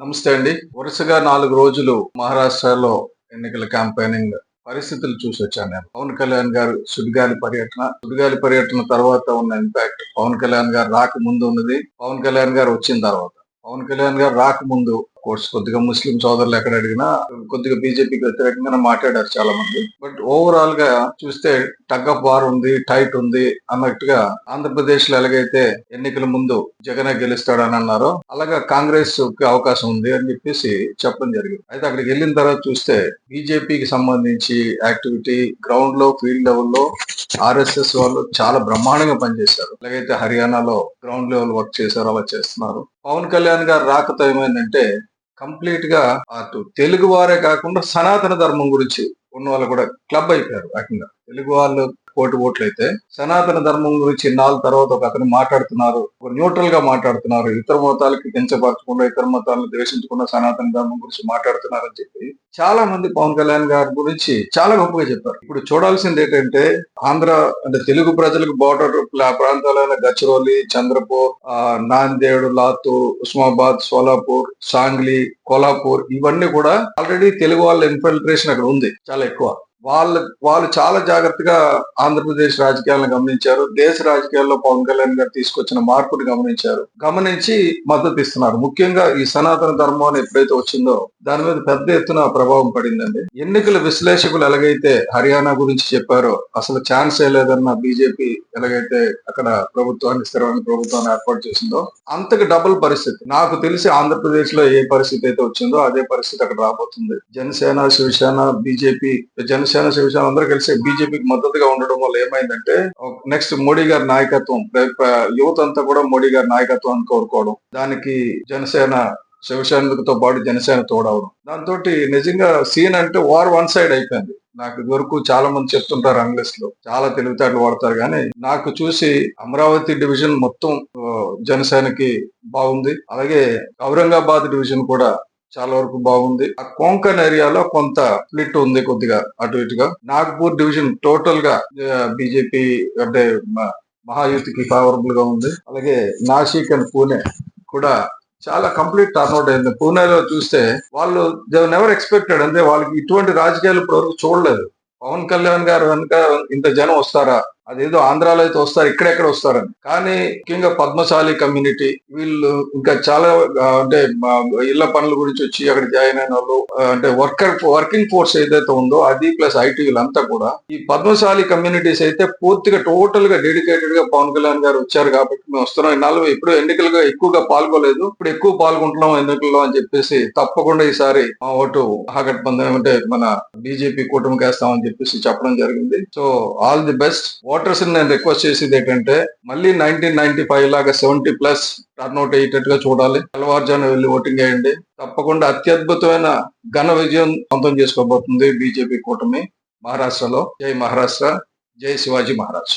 నమస్తే అండి. వరుసగా నాలుగు రోజులు మహారాష్ట్రలో ఎన్నికల క్యాంపెయినింగ్ పరిస్థితులు చూసి వచ్చాను నేను. పవన్ కళ్యాణ్ గారు సుడిగాలి పర్యటన సుడిగాలి పర్యటన తర్వాత ఉన్న ఇంపాక్ట్ పవన్ కళ్యాణ్ గారు రాకముందు ఉన్నది. పవన్ కళ్యాణ్ గారు వచ్చిన తర్వాత పవన్ కళ్యాణ్ గారు రాకముందు కోర్స్ కొద్దిగా ముస్లిం సోదరులు ఎక్కడ అడిగినా కొద్దిగా బీజేపీకి వ్యతిరేకంగా మాట్లాడారు చాలా మంది బట్ ఓవరాల్గా చూస్తే టగ్ ఆఫ్ వార్ ఉంది టైట్ ఉంది అన్నట్టుగా ఆంధ్రప్రదేశ్లో ఎలాగైతే ఎన్నికల ముందు జగనే గెలుస్తాడని అన్నారో అలాగా కాంగ్రెస్కి అవకాశం ఉంది అని చెప్పేసి చెప్పడం జరిగింది. అయితే అక్కడికి వెళ్ళిన తర్వాత చూస్తే బీజేపీకి సంబంధించి యాక్టివిటీ గ్రౌండ్లో ఫీల్డ్ లెవెల్లో ఆర్ఎస్ఎస్ వాళ్ళు చాలా బ్రహ్మాండంగా పనిచేశారు. ఎలాగైతే హర్యానాలో గ్రౌండ్ లెవెల్ వర్క్ చేశారో అలా చేస్తున్నారు. పవన్ కళ్యాణ్ గారు రాకతో ఏమైందంటే కంప్లీట్గా అటు తెలుగు వారే కాకుండా సనాతన ధర్మం గురించి ఉన్న వాళ్ళు కూడా క్లబ్ అయిపోయారు ఏకంగా తెలుగు వాళ్ళు కోటి ఓట్లు అయితే సనాతన ధర్మం గురించి ఇన్నాళ్ళ తర్వాత ఒక అతను మాట్లాడుతున్నారు. ఒక న్యూట్రల్గా మాట్లాడుతున్నారు. ఇతర మతాలకి కించపరచకుండా ఇతర మతాలను ద్వేషించకుండా సనాతన ధర్మం గురించి మాట్లాడుతున్నారని చెప్పి చాలా మంది పవన్ కళ్యాణ్ గారి గురించి చాలా గొప్పగా చెప్పారు. ఇప్పుడు చూడాల్సింది ఏంటంటే ఆంధ్ర అంటే తెలుగు ప్రజలకు బోర్డర్ ప్రాంతాలైన గచ్చిరోలి చంద్రపూర్ ఆ, నాందేడ్ లాతూర్ ఉస్మాబాద్ సోలాపూర్ సాంగ్లీ కోలాపూర్ ఇవన్నీ కూడా ఆల్రెడీ తెలుగు వాళ్ళ ఇన్ఫిల్ట్రేషన్ అక్కడ ఉంది. చాలా ఎక్కువ. వాళ్ళ వాళ్ళు చాలా జాగ్రత్తగా ఆంధ్రప్రదేశ్ రాజకీయాలను గమనించారు. దేశ రాజకీయాల్లో పవన్ కళ్యాణ్ గారు తీసుకొచ్చిన మార్పుని గమనించారు. గమనించి మద్దతు ఇస్తున్నారు. ముఖ్యంగా ఈ సనాతన ధర్మం అని ఎప్పుడైతే వచ్చిందో దాని మీద పెద్ద ఎత్తున ప్రభావం పడిందండి. ఎన్నికల విశ్లేషకులు ఎలాగైతే హర్యానా గురించి చెప్పారో అసలు ఛాన్స్ లేదన్న బీజేపీ ఎలాగైతే అక్కడ ప్రభుత్వాన్ని స్థిరమైన ప్రభుత్వాన్ని ఏర్పాటు చేసిందో అంతకు డబుల్ పరిస్థితి. నాకు తెలిసి ఆంధ్రప్రదేశ్లో ఏ పరిస్థితి అయితే వచ్చిందో అదే పరిస్థితి అక్కడ రాబోతుంది. జనసేన శివసేన బీజేపీ జనసేన శివసేన అందరూ కలిసి బీజేపీకి మద్దతుగా ఉండడం వల్ల ఏమైందంటే నెక్స్ట్ మోడీ గారి నాయకత్వం యువత అంతా కూడా మోడీ గారి నాయకత్వాన్ని కోరుకోవడం దానికి జనసేన శివసేనతో పాటు జనసేన తోడవడం. దాంతో నిజంగా సీన్ అంటే వార్ వన్ సైడ్ అయిపోయింది. నాకు వరకు చాలా మంది చెప్తుంటారు అంగ్లీష్లో చాలా తెలివితేటలు వాడతారు కానీ నాకు చూసి అమరావతి డివిజన్ మొత్తం జనసేనకి బాగుంది. అలాగే ఔరంగాబాద్ డివిజన్ కూడా చాలా వరకు బాగుంది. ఆ కొంకన్ ఏరియాలో కొంత స్ప్లిట్ ఉంది కొద్దిగా అటు ఇటుగా. నాగ్పూర్ డివిజన్ టోటల్గా బీజేపీ అంటే మ- మహాయుతికి ఫేవరబుల్గా ఉంది. అలాగే నాసిక్ అండ్ పూణే కూడా చాలా కంప్లీట్ టర్న్అట్ అయింది. పూణేలో చూస్తే వాళ్ళు నెవర్ ఎక్స్పెక్టెడ్ అంటే వాళ్ళకి ఇటువంటి రాజకీయాలు ఇప్పటివరకు చూడలేదు. పవన్ కళ్యాణ్ గారు వెనుక ఇంత జనం వస్తారా? అదేదో ఆంధ్రాలో అయితే వస్తారు ఇక్కడెక్కడ వస్తారని. కానీ ముఖ్యంగా పద్మశాలి కమ్యూనిటీ వీళ్ళు ఇంకా చాలా అంటే ఇళ్ళ పనుల గురించి వచ్చి అక్కడ జాయిన్ అయిన వాళ్ళు అంటే వర్కర్ వర్కింగ్ ఫోర్స్ ఏదైతే ఉందో అది ప్లస్ ఐటీ వీళ్ళంతా కూడా ఈ పద్మశాలి కమ్యూనిటీస్ అయితే పూర్తిగా టోటల్గా డెడికేటెడ్గా పవన్ కళ్యాణ్ గారు వచ్చారు కాబట్టి మేము వస్తున్నాం. ఇన్నాళ్ళు ఇప్పుడు ఎన్నికలుగా ఎక్కువగా పాల్గొలేదు. ఇప్పుడు ఎక్కువ పాల్గొంటున్నాం ఎన్నికల్లో అని చెప్పేసి తప్పకుండా ఈసారి మా ఓటు మహాగఠబంధన్ అంటే మన బీజేపీ కూటమికి వేస్తామని చెప్పేసి చెప్పడం జరిగింది. So all the best. Voters నేను రిక్వెస్ట్ చేసేది ఏంటంటే మళ్ళీ నైన్టీన్ నైన్టీ ఫైవ్ లాగా సెవెంటీ ప్లస్ టర్న్అవుట్ అయ్యేటట్టుగా చూడాలి. తెల్లవారుజాను వెళ్ళి ఓటింగ్ వేయండి. తప్పకుండా అత్యద్భుతమైన ఘన విజయం సొంతం చేసుకోబోతుంది బీజేపీ కూటమి మహారాష్ట్రలో. జై మహారాష్ట్ర జై శివాజీ మహారాజ్.